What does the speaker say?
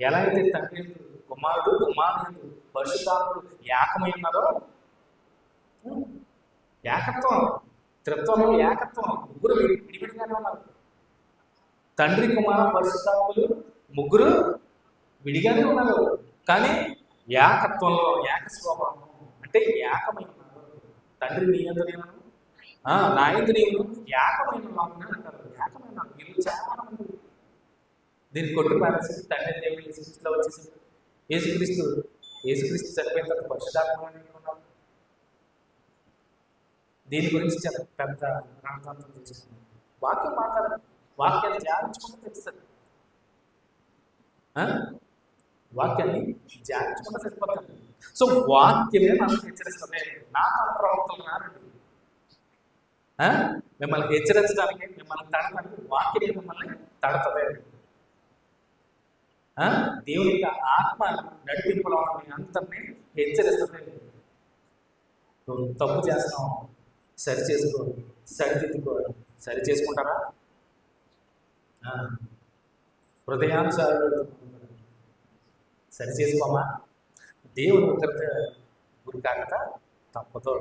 ఎలా అయితే తండ్రి కుమారుడు కుమారుడు పరిశుద్ధాత్ముడు ఏకమై ఉన్నారో ఏకత్వం త్రిత్వంలో ఏకత్వం ముగ్గురు విడివిడిగానే ఉన్నారు. తండ్రి కుమార పరిశుద్ధాత్ములు ముగ్గురు విడిగానే ఉన్నారు. కానీ ఏకత్వంలో ఏక స్వభావం అంటే ఏకమై ఉన్నారు. తండ్రి నీ ఎందుకు ఆ, నా ఎందు ఏకమైన ఏకమైన దీన్ని కొట్టు తండ్రి దేవుడు యేసుక్రీస్తులో వచ్చేసి యేసుక్రీస్తు యేసుక్రీస్తు చనిపోయిన తర్వాత పరిశుద్ధాత్మ ఉన్నారు దీని గురించి చాలా పెద్ద ప్రాంతాంతం చేసుకున్నాం వాక్యం మాట్లాడాలి వాక్యాన్ని ధ్యానించుకుంటే తెలుస్తుంది. ఆ? వాక్యాన్ని ధ్యానించుకుంటే సరిపోతుంది. సో వాక్యమే మనకు హెచ్చరిస్తుంది. నా ప్రవర్తన నానండి ఆ? మిమ్మల్ని హెచ్చరించడానికి మిమ్మల్ని తడతానికి వాక్యమే మిమ్మల్ని తడతలేదు దేవుని యొక్క ఆత్మ నడిపింపులో ఉన్న అంతమే అందరినీ హెచ్చరిస్తుంది నువ్వు తప్పు చేస్తున్నావు. సరి చేసుకో. సరిదిద్దుకో సరి చేసుకుంటారా? హృదయానుసారులు సరి చేసుకోమా? దేవుని ఒకరితో గురి కాకత తప్పదు.